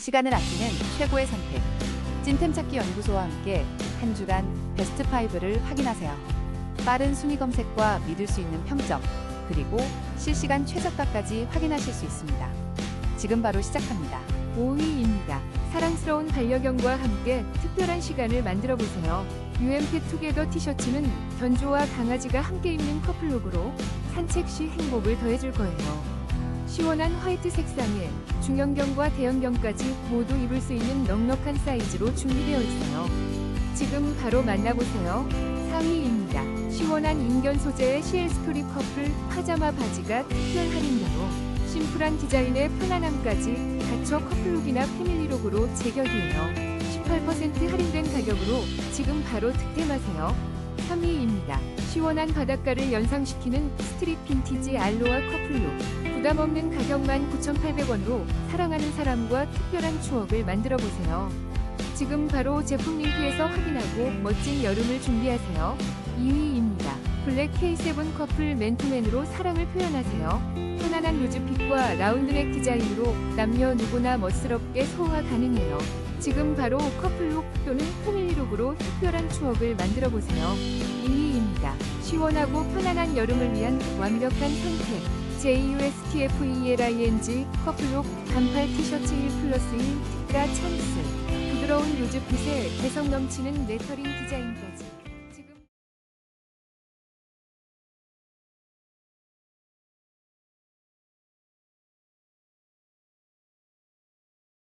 시간을 아끼는 최고의 선택. 찐템 찾기 연구소와 함께 한 주간 베스트 5를 확인하세요. 빠른 순위 검색과 믿을 수 있는 평점, 그리고 실시간 최저가까지 확인하실 수 있습니다. 지금 바로 시작합니다. 5위입니다. 사랑스러운 반려견과 함께 특별한 시간을 만들어 보세요. UMP 투게더 티셔츠는 견조와 강아지가 함께 입는 커플룩으로 산책 시 행복을 더해줄 거예요. 시원한 화이트 색상에 중형견과 대형견까지 모두 입을 수 있는 넉넉한 사이즈로 준비되어 있어요. 지금 바로 만나보세요. 4위입니다. 시원한 인견 소재의 CL 스토리 커플 파자마 바지가 특별 할인가로 심플한 디자인의 편안함까지 갖춰 커플룩이나 패밀리룩으로 제격이에요. 18% 할인된 가격으로 지금 바로 득템하세요. 3위입니다. 시원한 바닷가를 연상시키는 스트릿 빈티지 알로아 커플룩. 부담 없는 가격만 9,800원으로 사랑하는 사람과 특별한 추억을 만들어 보세요. 지금 바로 제품 링크에서 확인하고 멋진 여름을 준비하세요. 2위입니다. 블랙 K7 커플 맨투맨으로 사랑을 표현하세요. 편안한 루즈핏과 라운드넥 디자인으로 남녀 누구나 멋스럽게 소화 가능해요. 지금 바로 커플룩 또는 패밀리룩으로 특별한 추억을 만들어 보세요. 2위입니다. 시원하고 편안한 여름을 위한 완벽한 선택. JUSTFELING 커플룩 반팔 티셔츠 1 플러스 1 특가 찬스. 부드러운 루즈핏에 개성 넘치는 레터링 디자인까지.